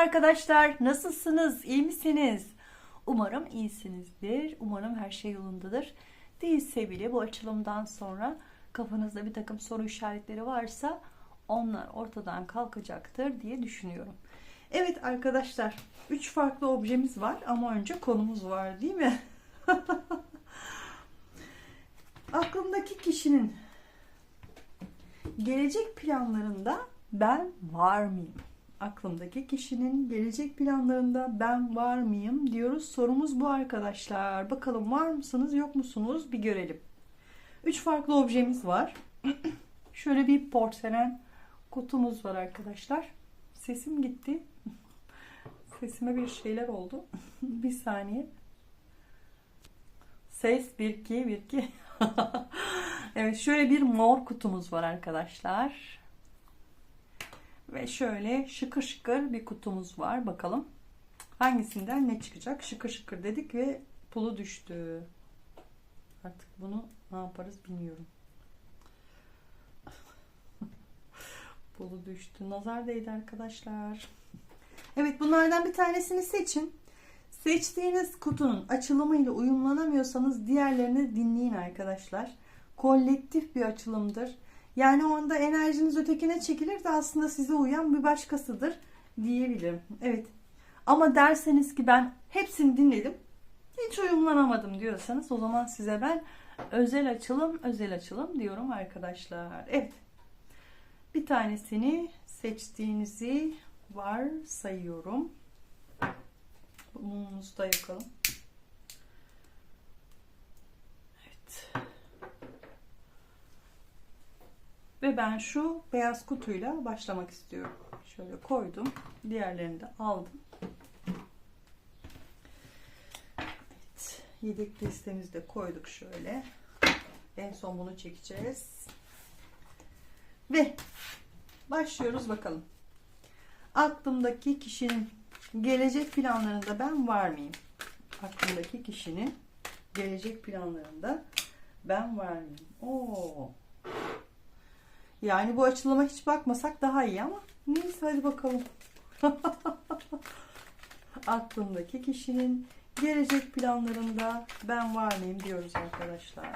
arkadaşlar. Nasılsınız? İyi misiniz? Umarım iyisinizdir. Umarım her şey yolundadır. Değilse bile bu açılımdan sonra kafanızda bir takım soru işaretleri varsa onlar ortadan kalkacaktır diye düşünüyorum. Evet arkadaşlar, üç farklı objemiz var ama önce konumuz var değil mi? Aklımdaki kişinin gelecek planlarında ben var mıyım? Aklımdaki kişinin gelecek planlarında ben var mıyım diyoruz. Sorumuz bu arkadaşlar. Bakalım var mısınız yok musunuz bir görelim. Üç farklı objemiz var. Şöyle bir porselen kutumuz var arkadaşlar. Sesim gitti. Sesime bir şeyler oldu. bir saniye. Ses 1 2 1 2. evet şöyle bir mor kutumuz var arkadaşlar. Ve şöyle şıkır şıkır bir kutumuz var. Bakalım hangisinden ne çıkacak? Şıkır şıkır dedik ve pulu düştü. Artık bunu ne yaparız bilmiyorum. pulu düştü. Nazar değdi arkadaşlar. Evet bunlardan bir tanesini seçin. Seçtiğiniz kutunun açılımıyla uyumlanamıyorsanız diğerlerini dinleyin arkadaşlar. Kolektif bir açılımdır. Yani o anda enerjiniz ötekine çekilir de aslında size uyan bir başkasıdır diyebilirim. Evet. Ama derseniz ki ben hepsini dinledim. Hiç uyumlanamadım diyorsanız o zaman size ben özel açılım, özel açılım diyorum arkadaşlar. Evet. Bir tanesini seçtiğinizi var sayıyorum. Mumumuzu da yakalım. Evet. Ve ben şu beyaz kutuyla başlamak istiyorum. Şöyle koydum. Diğerlerini de aldım. Evet. Yedek listemizi de koyduk şöyle. En son bunu çekeceğiz. Ve başlıyoruz bakalım. Aklımdaki kişinin gelecek planlarında ben var mıyım? Aklımdaki kişinin gelecek planlarında ben var mıyım? Oo. Yani bu açılıma hiç bakmasak daha iyi ama neyse hadi bakalım. Aklımdaki kişinin gelecek planlarında ben var mıyım diyoruz arkadaşlar.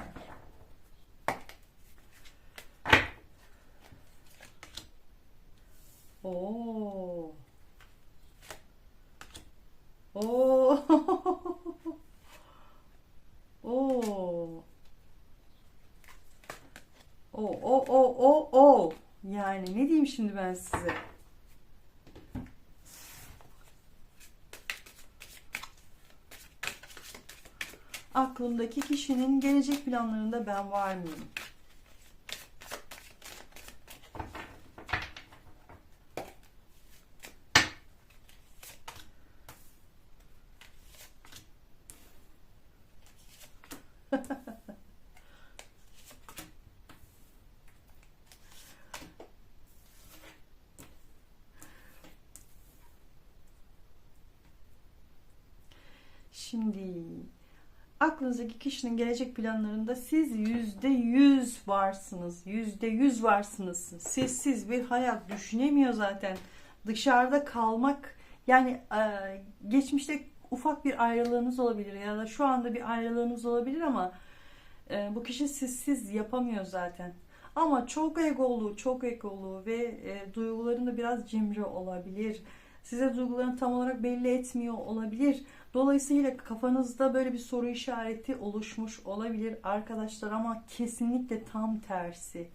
Oo. Oo. Oo. O o o o o. Yani ne diyeyim şimdi ben size? Aklımdaki kişinin gelecek planlarında ben var mıyım? Şimdi aklınızdaki kişinin gelecek planlarında siz yüzde yüz varsınız. Yüzde yüz varsınız. Sessiz bir hayat düşünemiyor zaten. Dışarıda kalmak yani e, geçmişte ufak bir ayrılığınız olabilir ya da şu anda bir ayrılığınız olabilir ama e, bu kişi sizsiz yapamıyor zaten. Ama çok egolu, çok egolu ve e, duygularında biraz cimri olabilir. Size duygularını tam olarak belli etmiyor olabilir. Dolayısıyla kafanızda böyle bir soru işareti oluşmuş olabilir arkadaşlar ama kesinlikle tam tersi.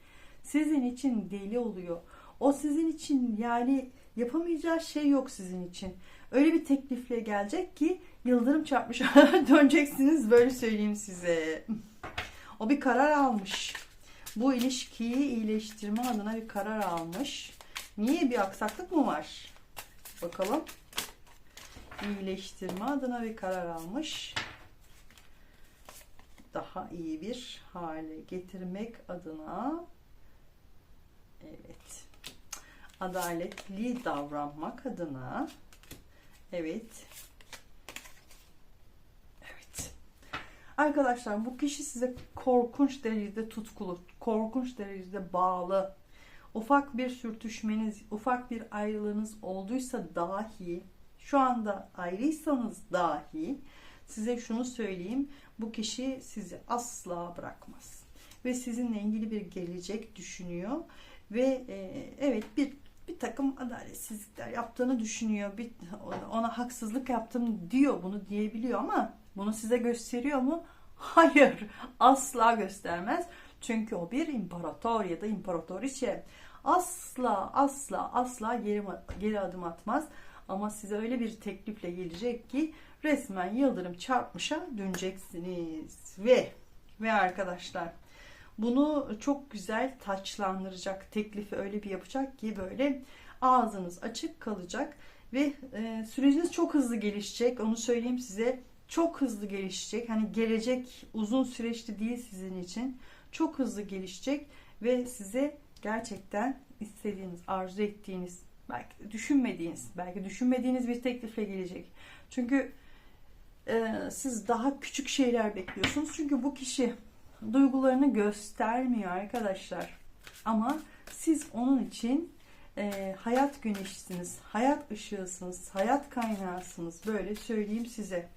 Sizin için deli oluyor. O sizin için yani yapamayacağı şey yok sizin için. Öyle bir teklifle gelecek ki yıldırım çarpmış döneceksiniz böyle söyleyeyim size. O bir karar almış. Bu ilişkiyi iyileştirme adına bir karar almış. Niye bir aksaklık mı var? Bakalım iyileştirme adına bir karar almış. Daha iyi bir hale getirmek adına evet adaletli davranmak adına evet evet arkadaşlar bu kişi size korkunç derecede tutkulu korkunç derecede bağlı ufak bir sürtüşmeniz, ufak bir ayrılığınız olduysa dahi, şu anda ayrıysanız dahi size şunu söyleyeyim. Bu kişi sizi asla bırakmaz. Ve sizinle ilgili bir gelecek düşünüyor. Ve e, evet bir bir takım adaletsizlikler yaptığını düşünüyor. Bir, ona haksızlık yaptım diyor. Bunu diyebiliyor ama bunu size gösteriyor mu? Hayır. Asla göstermez. Çünkü o bir imparator ya da imparatoriçe. Asla asla asla geri, geri adım atmaz. Ama size öyle bir teklifle gelecek ki resmen yıldırım çarpmışa döneceksiniz. Ve ve arkadaşlar bunu çok güzel taçlandıracak teklifi öyle bir yapacak ki böyle ağzınız açık kalacak ve e, süreciniz çok hızlı gelişecek. Onu söyleyeyim size. Çok hızlı gelişecek. Hani gelecek uzun süreçli değil sizin için. Çok hızlı gelişecek ve size gerçekten istediğiniz, arzu ettiğiniz, belki düşünmediğiniz, belki düşünmediğiniz bir teklifle gelecek. Çünkü e, siz daha küçük şeyler bekliyorsunuz. Çünkü bu kişi duygularını göstermiyor arkadaşlar. Ama siz onun için e, hayat güneşisiniz, hayat ışığısınız, hayat kaynağısınız. Böyle söyleyeyim size.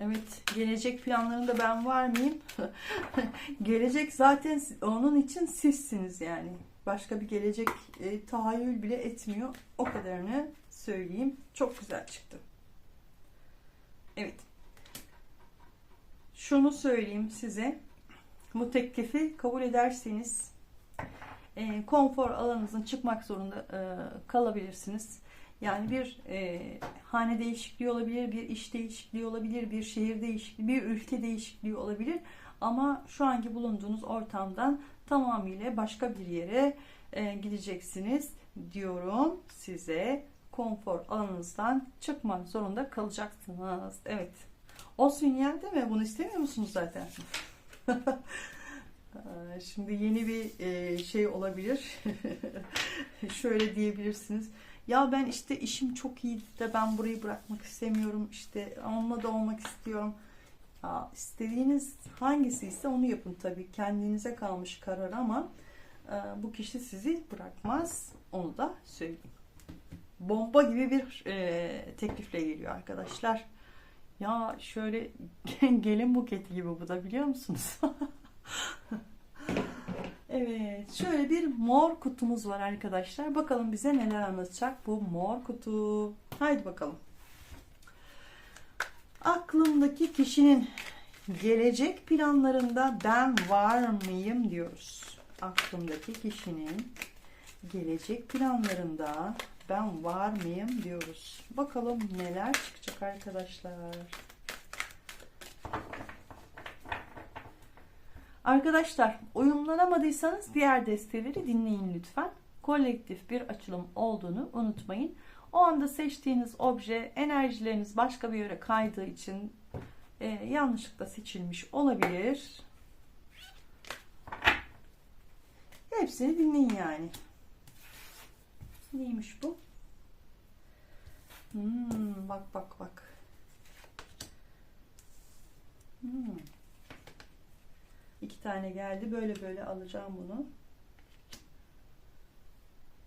Evet, gelecek planlarında ben var mıyım? gelecek zaten onun için sizsiniz yani. Başka bir gelecek e, tahayyül bile etmiyor. O kadarını söyleyeyim. Çok güzel çıktı. Evet. Şunu söyleyeyim size. Bu teklifi kabul ederseniz e, konfor alanınızın çıkmak zorunda e, kalabilirsiniz. Yani bir e, hane değişikliği olabilir, bir iş değişikliği olabilir, bir şehir değişikliği, bir ülke değişikliği olabilir. Ama şu anki bulunduğunuz ortamdan tamamıyla başka bir yere e, gideceksiniz diyorum size. Konfor alanınızdan çıkmak zorunda kalacaksınız. Evet. O sinyal değil mi? Bunu istemiyor musunuz zaten? Şimdi yeni bir e, şey olabilir. Şöyle diyebilirsiniz. Ya ben işte işim çok iyi de ben burayı bırakmak istemiyorum. İşte onunla da olmak istiyorum. Ya istediğiniz hangisi ise onu yapın tabii. Kendinize kalmış karar ama e, bu kişi sizi bırakmaz. Onu da söyleyeyim. Bomba gibi bir e, teklifle geliyor arkadaşlar. Ya şöyle gelin buketi gibi bu da biliyor musunuz? evet şöyle bir mor kutumuz var arkadaşlar. Bakalım bize neler anlatacak bu mor kutu. Haydi bakalım. Aklımdaki kişinin gelecek planlarında ben var mıyım diyoruz. Aklımdaki kişinin gelecek planlarında ben var mıyım diyoruz. Bakalım neler çıkacak arkadaşlar. Arkadaşlar uyumlanamadıysanız diğer desteleri dinleyin lütfen. Kolektif bir açılım olduğunu unutmayın. O anda seçtiğiniz obje enerjileriniz başka bir yere kaydığı için e, yanlışlıkla seçilmiş olabilir. Hepsini dinleyin yani. Neymiş bu? Hmm, bak bak bak. Hmm. İki tane geldi. Böyle böyle alacağım bunu.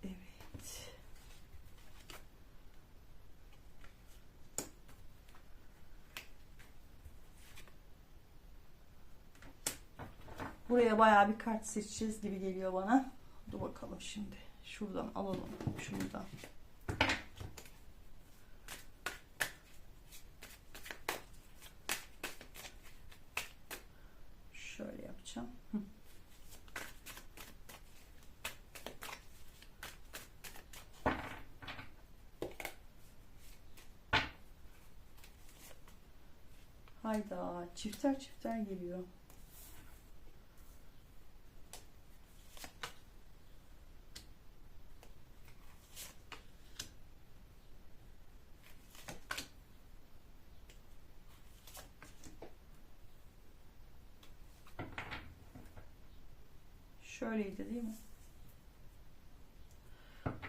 Evet. Buraya bayağı bir kart seçeceğiz gibi geliyor bana. Dur bakalım şimdi. Şuradan alalım. Şuradan. Çifter çifter geliyor. Şöyleydi değil mi?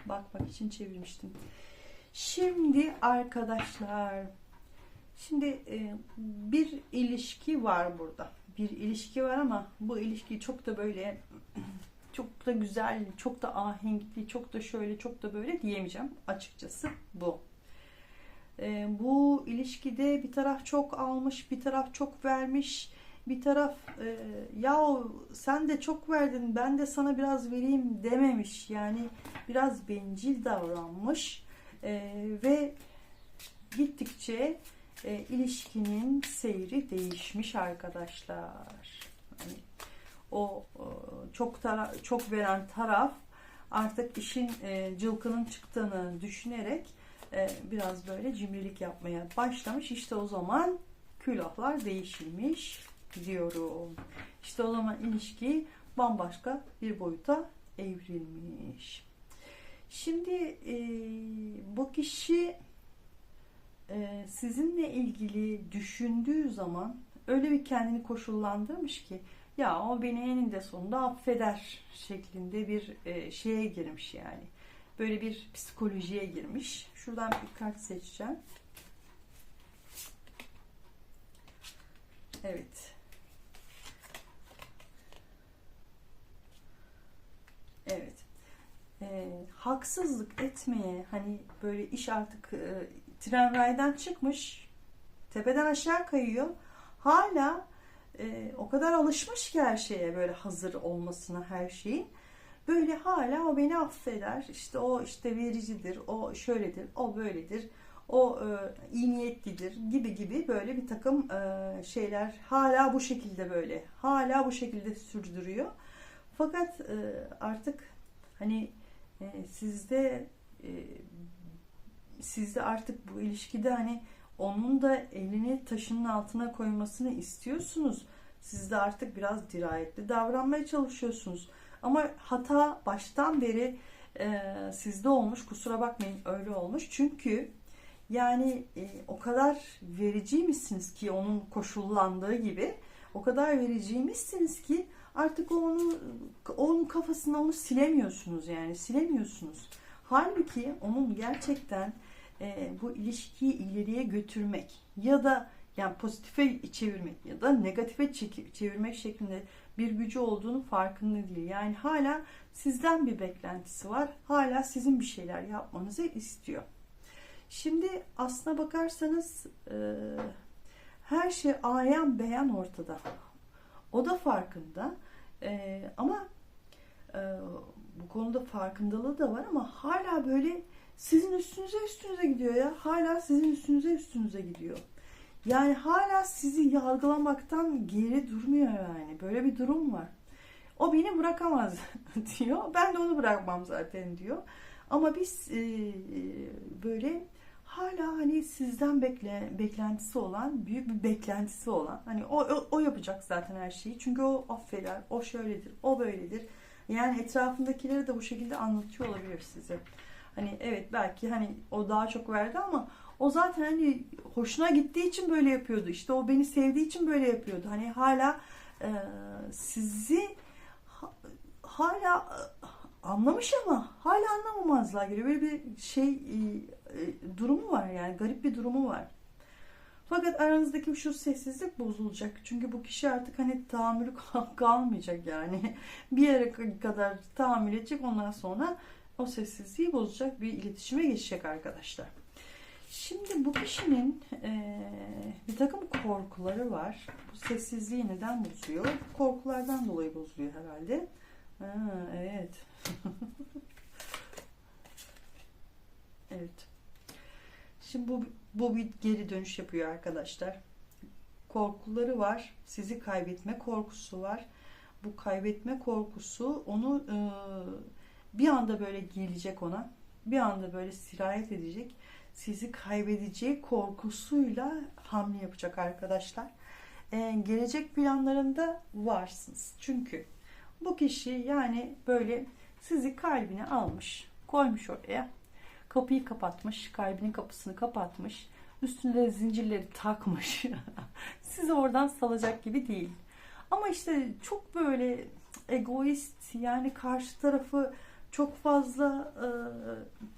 Bakmak için çevirmiştim. Şimdi arkadaşlar Şimdi e, bir ilişki var burada. Bir ilişki var ama bu ilişki çok da böyle çok da güzel, çok da ahenkli, çok da şöyle, çok da böyle diyemeyeceğim. Açıkçası bu. E, bu ilişkide bir taraf çok almış, bir taraf çok vermiş, bir taraf e, ya sen de çok verdin, ben de sana biraz vereyim dememiş. Yani biraz bencil davranmış ve gittikçe e, ilişkinin seyri değişmiş arkadaşlar. Hani o e, çok tara- çok veren taraf artık işin e, cılkının çıktığını düşünerek e, biraz böyle cimrilik yapmaya başlamış. İşte o zaman külahlar değişilmiş diyorum. İşte o zaman ilişki bambaşka bir boyuta evrilmiş. Şimdi e, bu kişi e, sizinle ilgili düşündüğü zaman öyle bir kendini koşullandırmış ki ya o beni eninde sonunda affeder şeklinde bir e, şeye girmiş yani. Böyle bir psikolojiye girmiş. Şuradan bir kart seçeceğim. Evet. Evet. E, haksızlık etmeye hani böyle iş artık e, tren raydan çıkmış tepeden aşağı kayıyor. Hala e, o kadar alışmış ki her şeye böyle hazır olmasına her şeyin. Böyle hala o beni affeder. İşte o işte vericidir, o şöyledir, o böyledir, o e, iyi niyetlidir gibi gibi böyle bir takım e, şeyler hala bu şekilde böyle hala bu şekilde sürdürüyor. Fakat e, artık hani e, sizde e, sizde artık bu ilişkide hani onun da elini taşının altına koymasını istiyorsunuz. Siz de artık biraz dirayetli davranmaya çalışıyorsunuz. Ama hata baştan beri e, sizde olmuş. Kusura bakmayın öyle olmuş. Çünkü yani e, o kadar vericiymişsiniz ki onun koşullandığı gibi o kadar vericiymişsiniz ki artık onu onun kafasına onu silemiyorsunuz yani silemiyorsunuz. Halbuki onun gerçekten e, bu ilişkiyi ileriye götürmek ya da yani pozitife çevirmek ya da negatife çevirmek şeklinde bir gücü olduğunu farkında değil. Yani hala sizden bir beklentisi var. Hala sizin bir şeyler yapmanızı istiyor. Şimdi aslına bakarsanız e, her şey ayan beyan ortada. O da farkında. E, ama e, bu konuda farkındalığı da var ama hala böyle sizin üstünüze üstünüze gidiyor ya. Hala sizin üstünüze üstünüze gidiyor. Yani hala sizi yargılamaktan geri durmuyor yani. Böyle bir durum var. O beni bırakamaz diyor. Ben de onu bırakmam zaten diyor. Ama biz e, böyle hala hani sizden bekle, beklentisi olan, büyük bir beklentisi olan. Hani o, o, o yapacak zaten her şeyi. Çünkü o affeder, o şöyledir, o böyledir. Yani etrafındakileri de bu şekilde anlatıyor olabilir size. Hani evet belki hani o daha çok verdi ama o zaten hani hoşuna gittiği için böyle yapıyordu. İşte o beni sevdiği için böyle yapıyordu. Hani hala e, sizi ha, hala e, anlamış ama hala anlamamazlığa geliyor. Böyle bir şey e, e, durumu var yani garip bir durumu var. Fakat aranızdaki şu sessizlik bozulacak. Çünkü bu kişi artık hani tahammülü kalmayacak yani. Bir yere kadar tahammül edecek ondan sonra o sessizliği bozacak bir iletişime geçecek arkadaşlar. Şimdi bu kişinin e, bir takım korkuları var. Bu sessizliği neden bozuyor? Korkulardan dolayı bozuluyor herhalde. Ha, evet. evet. Şimdi bu, bu bir geri dönüş yapıyor arkadaşlar. Korkuları var. Sizi kaybetme korkusu var. Bu kaybetme korkusu onu e, bir anda böyle gelecek ona. Bir anda böyle sirayet edecek. Sizi kaybedeceği korkusuyla hamle yapacak arkadaşlar. Ee, gelecek planlarında varsınız. Çünkü bu kişi yani böyle sizi kalbine almış, koymuş oraya. Kapıyı kapatmış, kalbinin kapısını kapatmış. Üstüne zincirleri takmış. Sizi oradan salacak gibi değil. Ama işte çok böyle egoist yani karşı tarafı çok fazla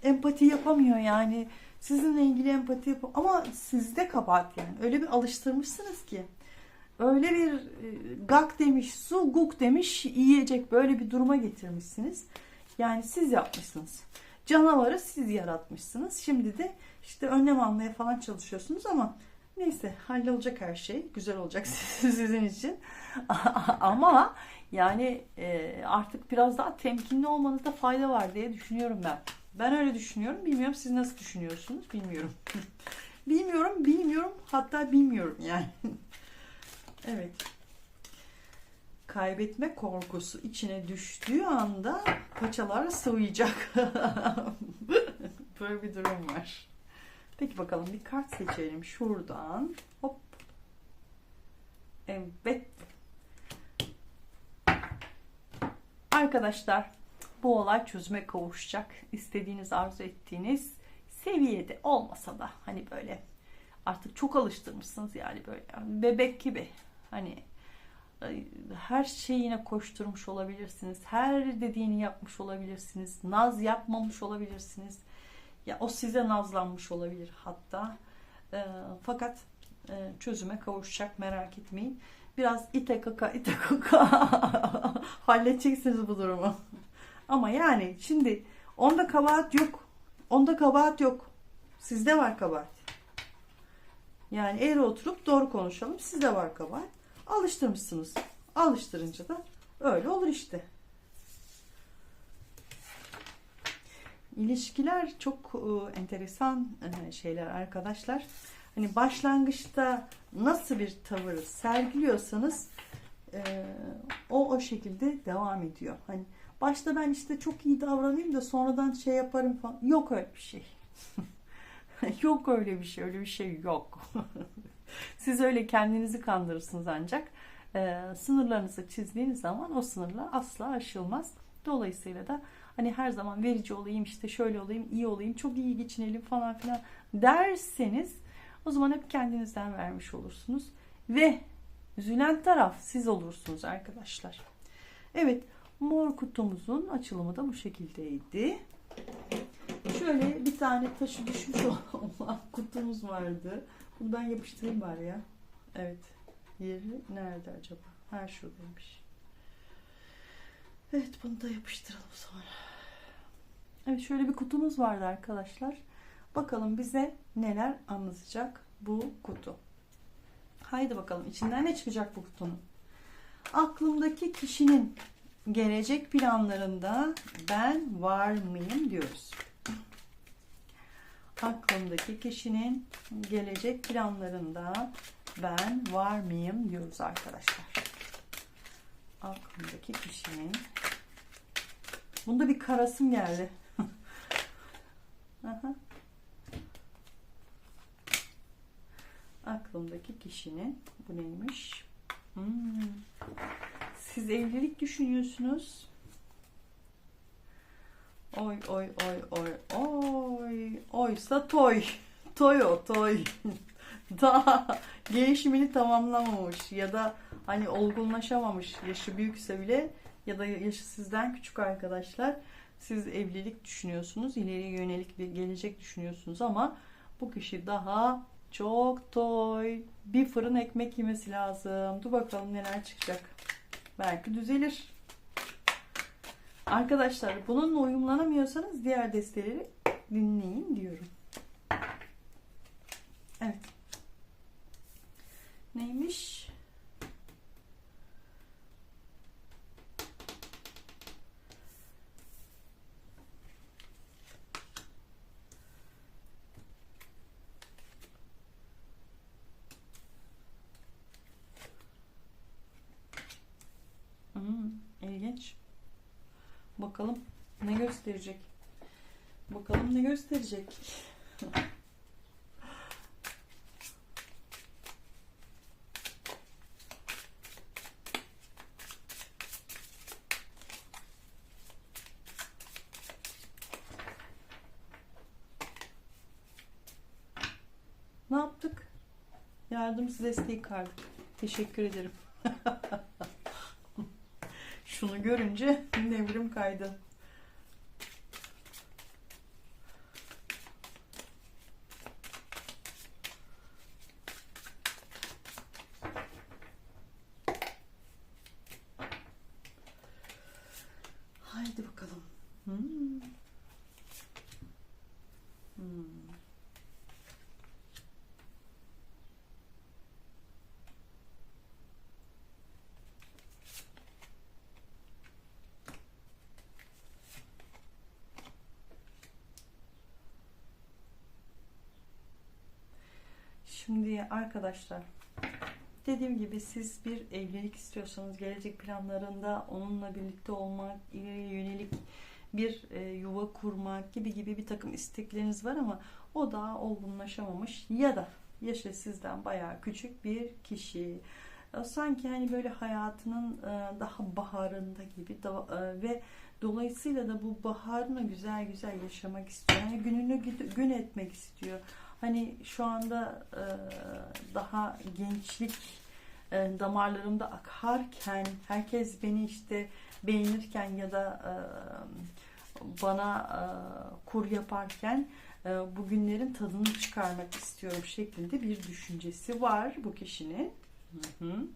e, empati yapamıyor yani. Sizinle ilgili empati yap ama sizde kabahat yani. Öyle bir alıştırmışsınız ki. Öyle bir e, gak demiş, su guk demiş, yiyecek böyle bir duruma getirmişsiniz. Yani siz yapmışsınız. Canavarı siz yaratmışsınız. Şimdi de işte önlem almaya falan çalışıyorsunuz ama neyse hallolacak her şey. Güzel olacak sizin için. ama yani e, artık biraz daha temkinli olmanızda fayda var diye düşünüyorum ben. Ben öyle düşünüyorum. Bilmiyorum siz nasıl düşünüyorsunuz bilmiyorum. bilmiyorum, bilmiyorum. Hatta bilmiyorum yani. evet. Kaybetme korkusu içine düştüğü anda paçalar sıvayacak. Böyle bir durum var. Peki bakalım bir kart seçelim şuradan. Hop. Evet. Arkadaşlar bu olay çözüme kavuşacak. İstediğiniz, arzu ettiğiniz seviyede olmasa da hani böyle artık çok alıştırmışsınız yani böyle bebek gibi hani her şeyine koşturmuş olabilirsiniz. Her dediğini yapmış olabilirsiniz. Naz yapmamış olabilirsiniz. Ya o size nazlanmış olabilir hatta. E, fakat e, çözüme kavuşacak merak etmeyin. Biraz ite kaka ite kaka halledeceksiniz bu durumu. Ama yani şimdi onda kabahat yok. Onda kabahat yok. Sizde var kabahat. Yani eğri oturup doğru konuşalım. Sizde var kabahat. Alıştırmışsınız. Alıştırınca da öyle olur işte. İlişkiler çok e, enteresan e, şeyler arkadaşlar. Hani başlangıçta nasıl bir tavır sergiliyorsanız e, o o şekilde devam ediyor. Hani başta ben işte çok iyi davranayım da sonradan şey yaparım falan. Yok öyle bir şey. yok öyle bir şey. Öyle bir şey yok. Siz öyle kendinizi kandırırsınız ancak sınırlarınızı çizdiğiniz zaman o sınırlar asla aşılmaz. Dolayısıyla da hani her zaman verici olayım işte şöyle olayım iyi olayım çok iyi geçinelim falan filan derseniz o zaman hep kendinizden vermiş olursunuz ve üzülen taraf siz olursunuz arkadaşlar. Evet mor kutumuzun açılımı da bu şekildeydi. Şöyle bir tane taşı düşmüş olan kutumuz vardı. Bunu ben yapıştırayım bari ya. Evet. Yeri nerede acaba? Ha şuradaymış. Evet bunu da yapıştıralım sonra. Evet şöyle bir kutumuz vardı arkadaşlar. Bakalım bize neler anlatacak bu kutu. Haydi bakalım içinden ne çıkacak bu kutunun. Aklımdaki kişinin gelecek planlarında ben var mıyım diyoruz. Aklımdaki kişinin gelecek planlarında ben var mıyım diyoruz arkadaşlar. Aklımdaki kişinin Bunda bir karasım geldi. Aha. Aklımdaki kişinin bu neymiş? Hmm. Siz evlilik düşünüyorsunuz. Oy oy oy oy oy oysa toy. Toy o toy. Daha gelişimini tamamlamamış ya da hani olgunlaşamamış yaşı büyükse bile ya da yaşı sizden küçük arkadaşlar siz evlilik düşünüyorsunuz ileriye yönelik bir gelecek düşünüyorsunuz ama bu kişi daha çok toy. Bir fırın ekmek yemesi lazım. Dur bakalım neler çıkacak. Belki düzelir. Arkadaşlar bununla uyumlanamıyorsanız diğer desteleri dinleyin diyorum evet neymiş ilginç. Bakalım ne gösterecek. Gösterecek. ne yaptık? Yardımcı desteği kardık. Teşekkür ederim. Şunu görünce nevrim kaydı. Şimdi arkadaşlar dediğim gibi siz bir evlilik istiyorsanız gelecek planlarında onunla birlikte olmak, ileriye yönelik bir e, yuva kurmak gibi gibi bir takım istekleriniz var ama o daha olgunlaşamamış ya da yaşı sizden bayağı küçük bir kişi. E, Sanki hani böyle hayatının e, daha baharında gibi da, e, ve dolayısıyla da bu baharını güzel güzel yaşamak istiyor. Hani gününü gü- gün etmek istiyor. Hani şu anda e, daha gençlik e, damarlarımda akarken herkes beni işte beğenirken ya da e, bana e, kur yaparken e, bu günlerin tadını çıkarmak istiyorum şeklinde bir düşüncesi var bu kişinin. Hı hı.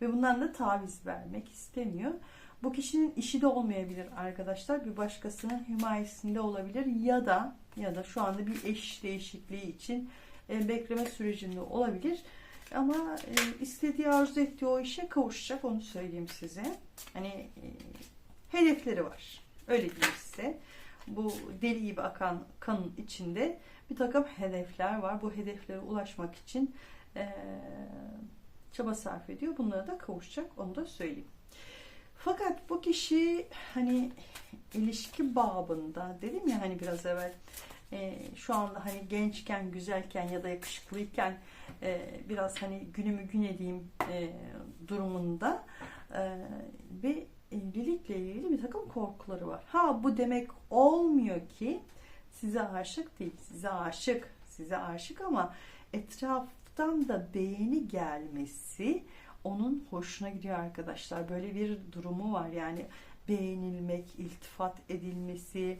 Ve bundan da taviz vermek istemiyor. Bu kişinin işi de olmayabilir arkadaşlar. Bir başkasının himayesinde olabilir ya da ya da şu anda bir eş değişikliği için e, bekleme sürecinde olabilir. Ama e, istediği arzu ettiği o işe kavuşacak onu söyleyeyim size. Hani e, hedefleri var. Öyle diyeyim size. Bu deli gibi akan kanın içinde bir takım hedefler var. Bu hedeflere ulaşmak için e, çaba sarf ediyor. Bunlara da kavuşacak onu da söyleyeyim. Fakat bu kişi hani ilişki babında dedim ya hani biraz evvel e, şu anda hani gençken, güzelken ya da yakışıklıyken e, biraz hani günümü gün edeyim e, durumunda e, ve evlilikle ilgili bir takım korkuları var. Ha bu demek olmuyor ki size aşık değil. Size aşık, size aşık ama etraftan da beğeni gelmesi onun hoşuna gidiyor arkadaşlar. Böyle bir durumu var yani beğenilmek, iltifat edilmesi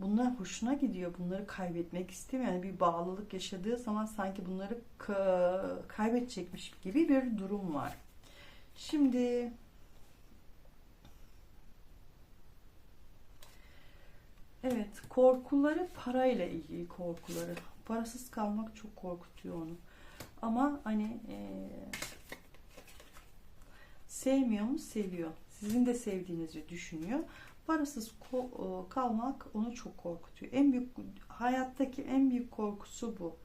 bunlar hoşuna gidiyor. Bunları kaybetmek istemiyor. Yani bir bağlılık yaşadığı zaman sanki bunları ka- kaybedecekmiş gibi bir durum var. Şimdi Evet, korkuları parayla ilgili korkuları. Parasız kalmak çok korkutuyor onu. Ama hani e, sevmiyor mu? Seviyor. Sizin de sevdiğinizi düşünüyor. Parasız e, kalmak onu çok korkutuyor. En büyük hayattaki en büyük korkusu bu.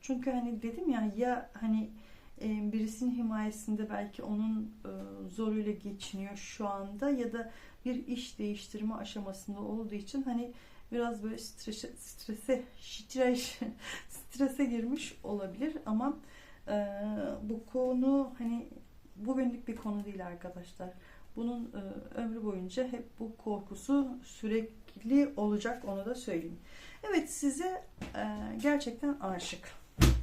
Çünkü hani dedim ya ya hani e, birisinin himayesinde belki onun e, zoruyla geçiniyor şu anda ya da bir iş değiştirme aşamasında olduğu için hani biraz böyle strese strese stres strese girmiş olabilir ama bu konu hani bugünlük bir konu değil arkadaşlar. Bunun e, ömrü boyunca hep bu korkusu sürekli olacak onu da söyleyeyim. Evet size e, gerçekten aşık.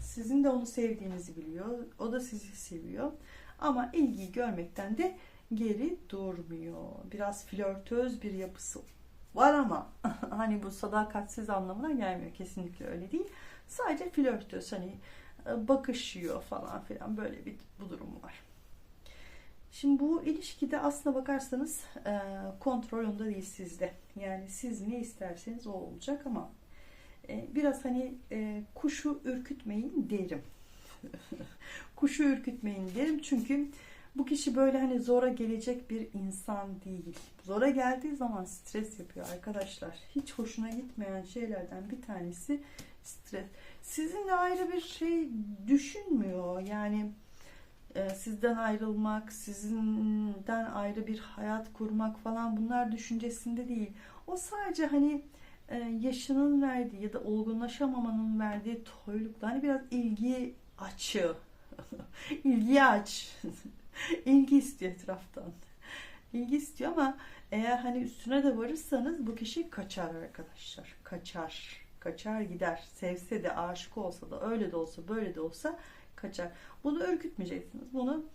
Sizin de onu sevdiğinizi biliyor. O da sizi seviyor. Ama ilgiyi görmekten de geri durmuyor. Biraz flörtöz bir yapısı var ama hani bu sadakatsiz anlamına gelmiyor. Kesinlikle öyle değil. Sadece flörtöz hani e, bakışıyor falan filan böyle bir bu durum var. Şimdi bu ilişkide aslına bakarsanız e, kontrol onda değil sizde. Yani siz ne isterseniz o olacak ama e, biraz hani e, kuşu ürkütmeyin derim. kuşu ürkütmeyin derim çünkü bu kişi böyle hani zora gelecek bir insan değil. Zora geldiği zaman stres yapıyor arkadaşlar. Hiç hoşuna gitmeyen şeylerden bir tanesi stres. Sizinle ayrı bir şey düşünmüyor. Yani e, sizden ayrılmak, sizinden ayrı bir hayat kurmak falan bunlar düşüncesinde değil. O sadece hani e, yaşının verdiği ya da olgunlaşamamanın verdiği toylukta hani biraz ilgi açı. ilgi aç. ilgi istiyor etraftan. İlgi istiyor ama eğer hani üstüne de varırsanız bu kişi kaçar arkadaşlar. Kaçar. Kaçar gider. Sevse de aşık olsa da öyle de olsa böyle de olsa kaçar. Bunu ürkütmeyeceksiniz. Bunu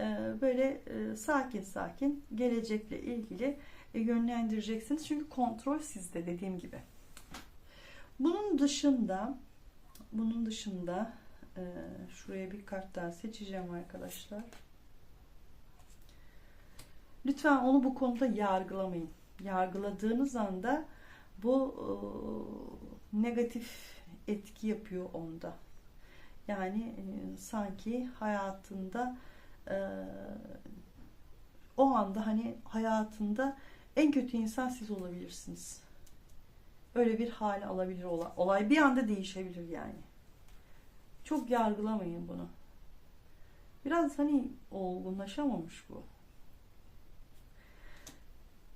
e, böyle e, sakin sakin gelecekle ilgili e, yönlendireceksiniz. Çünkü kontrol sizde dediğim gibi. Bunun dışında bunun dışında şuraya bir kart daha seçeceğim arkadaşlar. Lütfen onu bu konuda yargılamayın. Yargıladığınız anda bu negatif etki yapıyor onda. Yani e, sanki hayatında e, o anda hani hayatında en kötü insan siz olabilirsiniz. Öyle bir hal alabilir olay. Olay bir anda değişebilir yani. Çok yargılamayın bunu. Biraz hani olgunlaşamamış bu.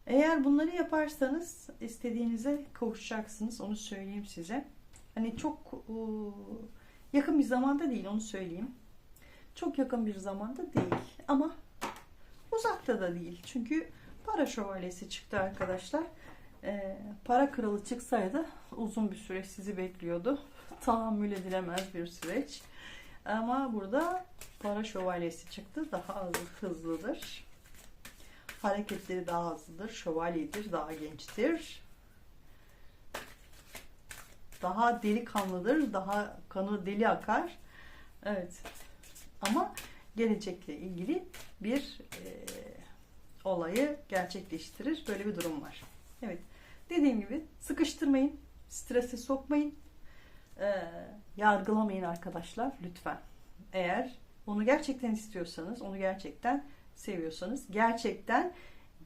Eğer bunları yaparsanız istediğinize kavuşacaksınız. Onu söyleyeyim size. Hani çok e, yakın bir zamanda değil onu söyleyeyim. Çok yakın bir zamanda değil. Ama uzakta da değil. Çünkü para şövalyesi çıktı arkadaşlar. E, para kralı çıksaydı uzun bir süreç sizi bekliyordu. Tahammül edilemez bir süreç. Ama burada para şövalyesi çıktı. Daha hızlıdır. Hareketleri daha hızlıdır. Şövalyedir. Daha gençtir. Daha delikanlıdır. Daha kanı deli akar. Evet. Ama gelecekle ilgili bir e, olayı gerçekleştirir. Böyle bir durum var. Evet. Dediğim gibi sıkıştırmayın. Strese sokmayın. E, yargılamayın arkadaşlar. Lütfen. Eğer onu gerçekten istiyorsanız, onu gerçekten seviyorsanız, gerçekten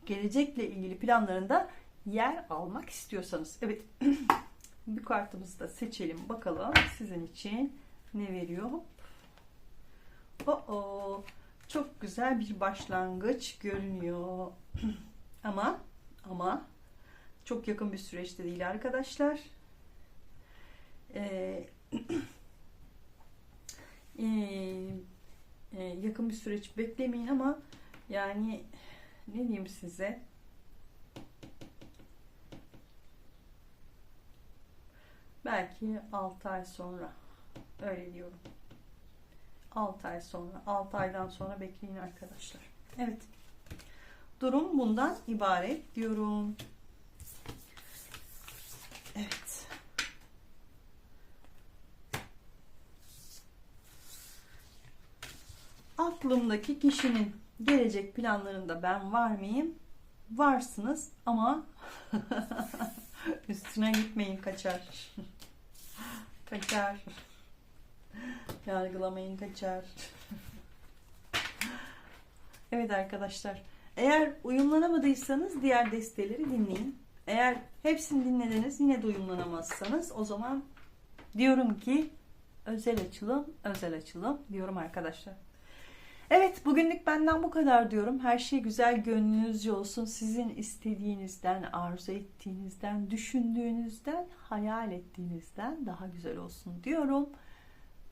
gelecekle ilgili planlarında yer almak istiyorsanız. Evet. bir kartımızı da seçelim. Bakalım sizin için ne veriyor? Oo, çok güzel bir başlangıç görünüyor. ama ama çok yakın bir süreçte değil arkadaşlar. Ee, e, e, yakın bir süreç beklemeyin ama yani ne diyeyim size belki 6 ay sonra öyle diyorum. 6 ay sonra 6 aydan sonra bekleyin arkadaşlar. Evet. Durum bundan ibaret diyorum. Evet. Aklımdaki kişinin gelecek planlarında ben var mıyım? Varsınız ama üstüne gitmeyin kaçar. Kaçar. Yargılamayın kaçar. evet arkadaşlar. Eğer uyumlanamadıysanız diğer desteleri dinleyin. Eğer hepsini dinlediniz yine de uyumlanamazsanız o zaman diyorum ki özel açılım, özel açılım diyorum arkadaşlar. Evet bugünlük benden bu kadar diyorum. Her şey güzel gönlünüzce olsun. Sizin istediğinizden, arzu ettiğinizden, düşündüğünüzden, hayal ettiğinizden daha güzel olsun diyorum.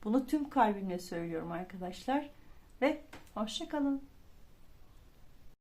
Bunu tüm kalbimle söylüyorum arkadaşlar. Ve hoşçakalın.